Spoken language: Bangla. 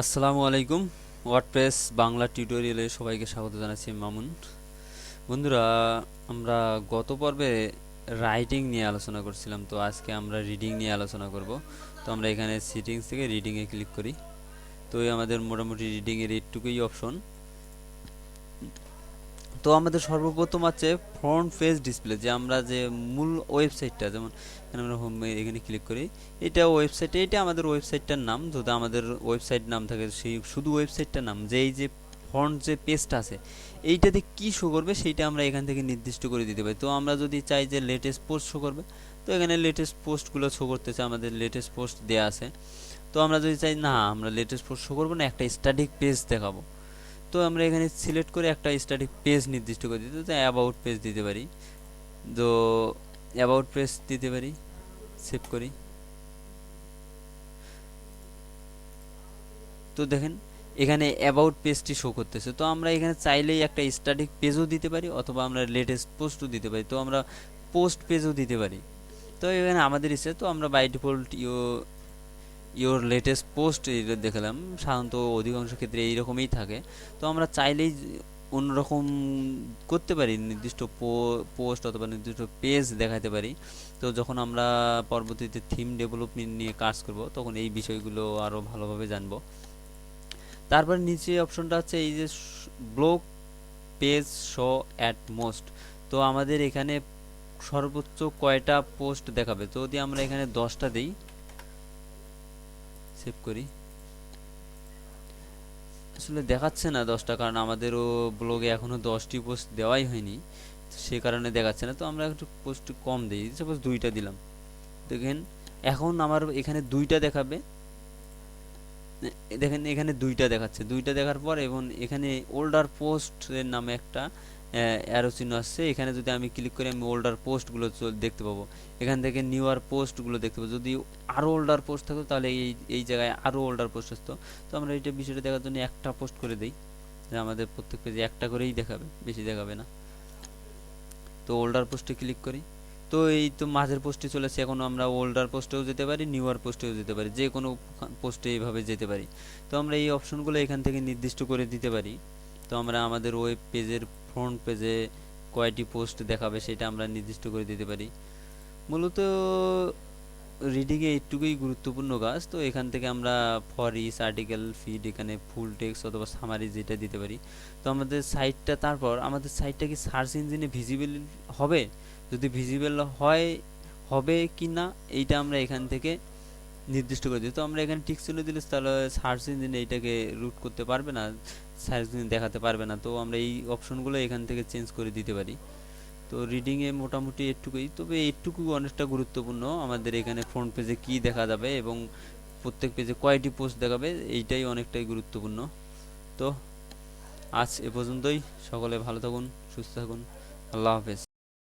আসসালামু আলাইকুম। ওয়ার্ডপ্রেস বাংলা টিউটোরিয়ালে সবাইকে স্বাগত জানাচ্ছি মামুন। বন্ধুরা, আমরা গত পর্বে রাইটিং নিয়ে আলোচনা করছিলাম, তো আজকে আমরা রিডিং নিয়ে আলোচনা করব। তো আমরা এখানে সিটিংস থেকে রিডিংয়ে ক্লিক করি। তো আমাদের মোটামুটি রিডিংয়ের এইটুকুই অপশন তো আমাদের সর্বপ্রথম আছে ফ্রন্ট পেজ ডিসপ্লে যে আমরা যে মূল ওয়েবসাইটটা যেমন আমরা হোম এখানে ক্লিক করি, এটা ওয়েবসাইট এটা আমাদের ওয়েবসাইটটার নাম, যদি আমাদের ওয়েবসাইট নাম থাকে, সেই শুধু ওয়েবসাইটটার নাম যে এই যে ফ্রন্ট যে পেজটা আছে, এইটাতে কি শো করবে, সেইটা আমরা এখান থেকে নির্দিষ্ট করে দিতে পারি। তো আমরা যদি চাই যে লেটেস্ট পোস্ট শো করবে, তো এখানে লেটেস্ট পোস্টগুলো শো করতেছে, আমাদের লেটেস্ট পোস্ট দেওয়া আছে। তো আমরা যদি চাই, না, আমরা লেটেস্ট পোস্ট শো করব না, একটা স্ট্যাটিক পেজ দেখাবো। তো আমরা এখানে সিলেক্ট করে একটা স্ট্যাটিক পেজ নির্দিষ্ট করে দিতে, তো অ্যাবাউট পেজ দিতে পারি। তো অ্যাবাউট পেজ দিতে পারি সেভ করি। তো দেখেন, এখানে অ্যাবাউট পেজটি শো করতেছে। তো আমরা এখানে চাইলেই একটা স্ট্যাটিক পেজও দিতে পারি, অথবা আমরা লেটেস্ট পোস্টও দিতে পারি। তো আমরা পোস্ট পেজও দিতে পারি। তো এখানে আমাদের ইচ্ছে, তো আমরা by default you your latest post দেখলাম, সাধারণত অধিকাংশ ক্ষেত্রে এইরকমই থাকে। তো আমরা চাইলেই অন্যরকম করতে পারি, নির্দিষ্ট পোস্ট অথবা নির্দিষ্ট পেজ দেখাতে পারি। তো যখন আমরা পরবর্তীতে থিম ডেভেলপমেন্ট নিয়ে কাজ করব, তখন এই বিষয়গুলো আরও ভালোভাবে জানব। তারপর নিচে অপশনটা হচ্ছে এই যে block page show at most তো আমাদের এখানে সর্বোচ্চ কয়টা পোস্ট দেখাবে? যদি আমরা এখানে দশটা দিই সেভ করি। আসলে দেখাচ্ছে না দশটা, কারণ আমাদেরও ব্লগে এখনও দশটি পোস্ট দেওয়াই হয়নি সে কারণে দেখাচ্ছে না। তো আমরা একটু পোস্ট কম দিই সাপোজ দুইটা দিলাম। দেখেন, এখন আমার এখানে দুইটা দেখাবে। দেখেন এখানে দুইটা দেখাচ্ছে। দুইটা দেখার পর এবং এখানে ওল্ডার পোস্ট এর নামে একটা অ্যারো চিহ্ন আসছে। এখানে যদি আমি ক্লিক করি আমি ওল্ডার পোস্টগুলো দেখতে পাবো। এখান থেকে নিউয়ার পোস্টগুলো দেখতে পাবো। যদি আরও ওল্ডার পোস্ট থাকতো তাহলে এই এই জায়গায় আরও ওল্ডার পোস্ট আসতো। তো আমরা এইটা বিষয়টা দেখার জন্য একটা পোস্ট করে দিই। আমাদের প্রত্যেক পেজে একটা করেই দেখাবে, বেশি দেখাবে না। তো ওল্ডার পোস্টে ক্লিক করি। তো এই তো মাঝের পোস্টে চলেছে এখন আমরা ওল্ডার পোস্টেও যেতে পারি নিউয়ার পোস্টেও যেতে পারি। যে কোনো পোস্টে এইভাবে যেতে পারি। তো আমরা এই অপশনগুলো এখান থেকে নির্দিষ্ট করে দিতে পারি। তো আমরা আমাদের ওয়েব পেজের ফ্রন্ট পেজে কয়টি পোস্ট দেখাবে সেটা আমরা নির্দিষ্ট করে দিতে পারি। মূলত রিডিংয়ে এইটুকুই গুরুত্বপূর্ণ কাজ, তো এখান থেকে আমরা ফর ইস আর্টিকেল ফিড এখানে ফুল টেক্স অথবা সামারি যেটা দিতে পারি। তো আমাদের সাইটটা তারপর, আমাদের সাইটটা কি সার্চ ইঞ্জিনে ভিজিবল হবে? যদি ভিজিবল হয়, হবে কি না এইটা আমরা এখান থেকে নির্দিষ্ট করে দিই। তো আমরা এখানে টিক চিহ্ন দিলে তাহলে সার্চ ইঞ্জিনে এইটাকে রুট করতে পারবে না সার্চ ইঞ্জিন দেখাতে পারবে না। তো আমরা এই অপশনগুলো এখান থেকে চেঞ্জ করে দিতে পারি। তো রিডিংয়ে মোটামুটি এটুকুই। তবে এইটুকু অনেকটা গুরুত্বপূর্ণ আমাদের এখানে ফ্রন্ট পেজে কি দেখা যাবে এবং প্রত্যেক পেজে কয়টি পোস্ট দেখাবে, এইটাই অনেকটাই গুরুত্বপূর্ণ। তো আজ এ পর্যন্তই। সকলে ভালো থাকুন, সুস্থ থাকুন। আল্লাহ হাফেজ।